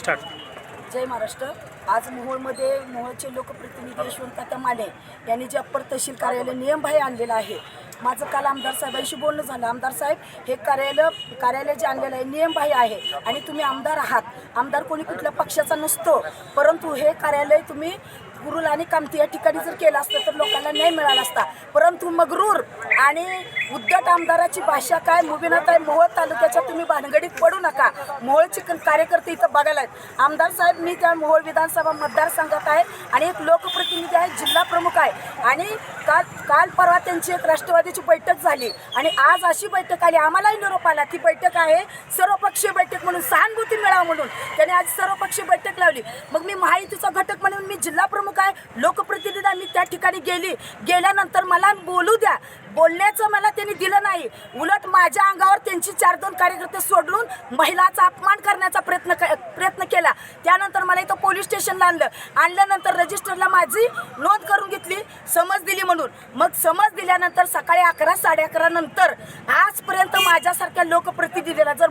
Start. जय महाराष्ट्र. आज मोहोळमध्ये मोहोळचे लोकप्रतिनिधी यशवंत तात्या माने यांनी जे अप्पर तहसील कार्यालय नियमबाह्य आणलेलं आहे माझं काल आमदार साहेबांशी बोलणं झालं. आमदार साहेब हे कार्यालय कार्यालय जे आणलेलं आहे नियमबाह्य आहे आणि तुम्ही आमदार आहात. आमदार कोणी कुठल्या पक्षाचा नसतो परंतु हे कार्यालय तुम्ही गुरुल आणि कामती या ठिकाणी जर केलं असतं तर लोकांना न्याय मिळाला असता. परंतु मगरूर आणि उद्धट आमदाराची भाषा काय मुबीनात मोहोळ तालुक्याच्या तुम्ही भानगडीत पडू नका. मोहोळचे क- कार्यकर्ते इथं बघायला आहेत. आमदार साहेब मी त्या मोहोळ विधानसभा मतदारसंघात आहे आणि एक लोकप्रतिनिधी आहे जिल्हा प्रमुख आहे. आणि काल काल परवा त्यांची एक राष्ट्रवादीची बैठक झाली. आणि आज अशी बैठक आली. आम्हालाही निरोप आला. ती बैठक आहे सर्वपक्षीय बैठक म्हणून सहानुभूती मिळावा म्हणून. त्याने आज सर्वपक्षीय बैठक लावली. मग मी माहितीचा घटक म्हणून मी जिल्हा प्रमुख काय? लोकप्रतिनिधी मी त्या ठिकाणी गेली. गेल्यानंतर मला बोलू द्या. बोलण्याचं मला त्यांनी दिलं नाही. उलट माझ्या अंगावर त्यांची चार दोन कार्यकर्ते सोडून महिलाचा अपमान करण्याचा प्रयत्न क- प्रयत्न केला. त्यानंतर मला इथं पोलीस स्टेशनला आणलं. आणल्यानंतर रजिस्टरला माझी नोंद करून घेतली. समज दिली म्हणून. मग समज दिल्यानंतर सकाळी अकरा साडे अकरा नंतर आजपर्यंत माझ्यासारख्या लोकप्रतिनिधीला जर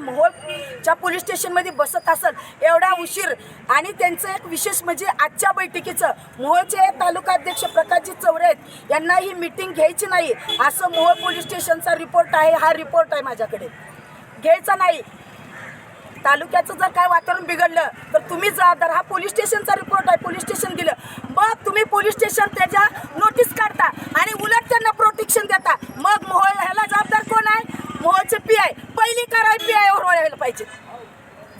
मोहोळच्या पोलीस स्टेशनमध्ये बसत असत एवढा उशीर. आणि त्यांचं एक विशेष म्हणजे आजच्या बैठकीचं मोहोळचे तालुका अध्यक्ष प्रकाशजी चौरे आहेत यांना ही मिटिंग घ्यायची नाही. असं मोहोळ पोलीस स्टेशनचा रिपोर्ट आहे हा रिपोर्ट आहे माझ्याकडे. घ्यायचा नाही. तालुक्याचं जर काय वातावरण बिघडलं तर तुम्ही जबाबदार. हा पोलीस स्टेशनचा रिपोर्ट आहे. पोलीस स्टेशन दिलं मग तुम्ही पोलीस स्टेशन त्याच्या नोटीस काढता आणि उलट त्यांना प्रोटेक्शन देता मग मोहोळ ह्याला जबाबदार कोण आहे मोहोळचे पी आय पहिली कारवाई पी आयवर व्हायला पाहिजे.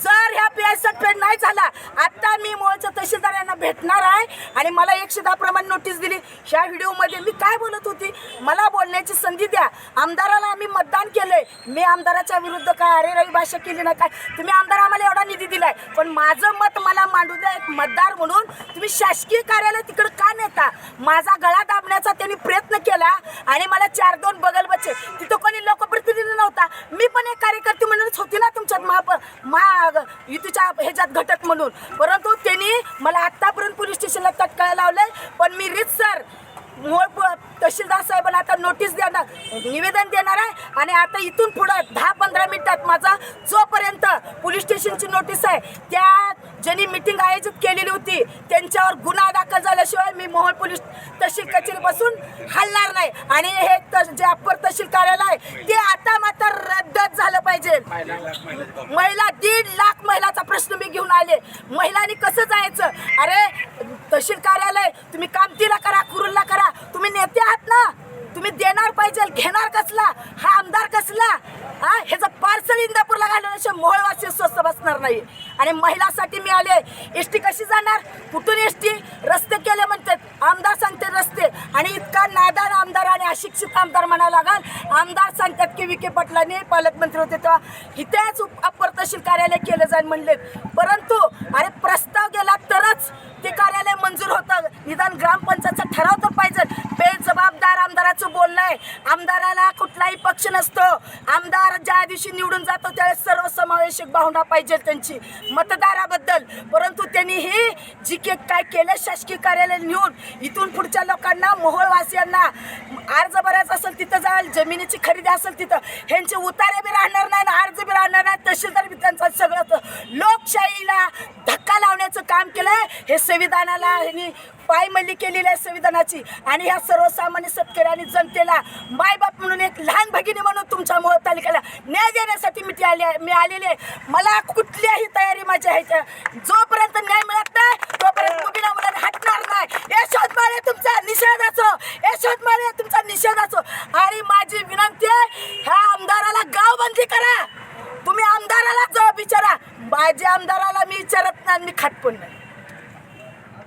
जर ह्या पी आय पेड नाही झाला आत्ता मी मोळच्या तहसीलदार यांना भेटणार आहे आणि मला एकशे दहा नोटीस दिली. ह्या व्हिडिओमध्ये मी काय बोलत होती? मला बोलण्याची संधी द्या. आमदाराला आम्ही मतदान केलंय. मी आमदाराच्या विरुद्ध काय अरे रवी भाषा केली ना काय? तुम्ही आमदार आम्हाला एवढा निधी दिलाय. पण माझं मत मला मांडू द्या एक मतदार म्हणून. तुम्ही शासकीय कार्यालय तिकडं का नेता? माझा गळा दाबण्याचा त्यांनी प्रयत्न केला आणि मला चार दोन बगल बचे तिथं कोणी लोकप्रतिनिधी नव्हता मी पण एक कार्यकर्ते म्हणूनच होती ना तुमच्यात महाप महा त्यांच्या ह्याच्यात घटक म्हणून. परंतु त्यांनी मला आत्तापर्यंत पोलीस स्टेशनला तटकायला लावलंय पण मी रीत सर मोळ तहसीलदार साहेबांना आता नोटीस देणार निवेदन देणार आहे. आणि आता इथून पुढं दहा पंधरा मिनिटात माझा जोपर्यंत पोलीस स्टेशनची नोटीस आहे त्या ज्यांनी मिटिंग आयोजित केलेली होती त्यांच्यावर गुन्हा दाखल झाल्याशिवाय मी मोहोळ पोलीस तहसील कचेरी बसून हलणार नाही. आणि हे त- जे अप्पर तहसील कार्यालय आहे ते आता मात्र रद्दच झालं पाहिजे. महिला दीड लाख महिलाचा प्रश्न मी घेऊन आले. महिलांनी कसं जायचं? अरे तहसील कार्यालय तुम्ही काम करा कुरुलला करा तुम्ही नेते आहात ना तुम्ही देणार घेणार कसला? हा आमदार कसला? हा? ह्याचं पार्सल इंदापूरला घालवण्याशिवाय मोहळवासी स्वस्त बसणार नाही. आणि महिलासाठी मी आले. एस टी कशी जाणार? कुठून एस टी रस्ते केले म्हणतात. आमदार सांगते रस्ते. आणि इतका नादान आमदार आणि अशिक्षित आमदार म्हणायला लागाल. आमदार सांगतात की विखे पाटलांनी पालकमंत्री होते तेव्हा इथेच उप- अप्पर तहसील कार्यालय केलं जाईल म्हणले. परंतु अरे प्रस्ताव गेला तरच ते कार्यालय मंजूर होतं. निदान ग्रामपंचायतचा ठराव तर पाहिजे. बेजबाबदार महत्वाचं बोलणं आहे. आमदाराला कुठलाही पक्ष नसतो. आमदार ज्या दिवशी निवडून जातो त्यावेळेस सर्वसमावेशक भावना पाहिजे त्यांची मतदाराबद्दल. परंतु त्यांनी ही जी के काय केलं शासकीय कार्यालय नेऊन इथून पुढच्या लोकांना मोहोळवासियांना अर्ज भरायचा असेल तिथं जाईल जमिनीची खरेदी असेल तिथं ह्यांचे उतारे बी राहणार नाही अर्ज बी राहणार नाही तहसीलदार बी त्यांचा सगळं लोकशाहीला धक्का लावण्याचं काम केलंय. हे संविधानाला ह्यांनी पायमल्ली केलेली आहे संविधानाची. आणि ह्या सर्वसामान्य शेतकरी आणि जनतेला मायबाप म्हणून एक लहान भगिनी म्हणून तुमच्या मोह तालुक्याला न्याय देण्यासाठी मी ती आली आहे. मी आलेली आहे. मला कुठल्याही तयारी माझ्या ह्याच्या जोपर्यंत न्याय मिळत नाही तोपर्यंत मुलीला मुलांना हटणार नाही यशवंत माळे तुमचा निषेध असो यशवंत माळे तुमचा निषेध असो आणि माझी विनंती आहे ह्या आमदाराला गावबंदी करा तुम्ही आमदाराला जबाब विचारा माझ्या आमदाराला मी विचारत नाही आणि मी खात पण नाही.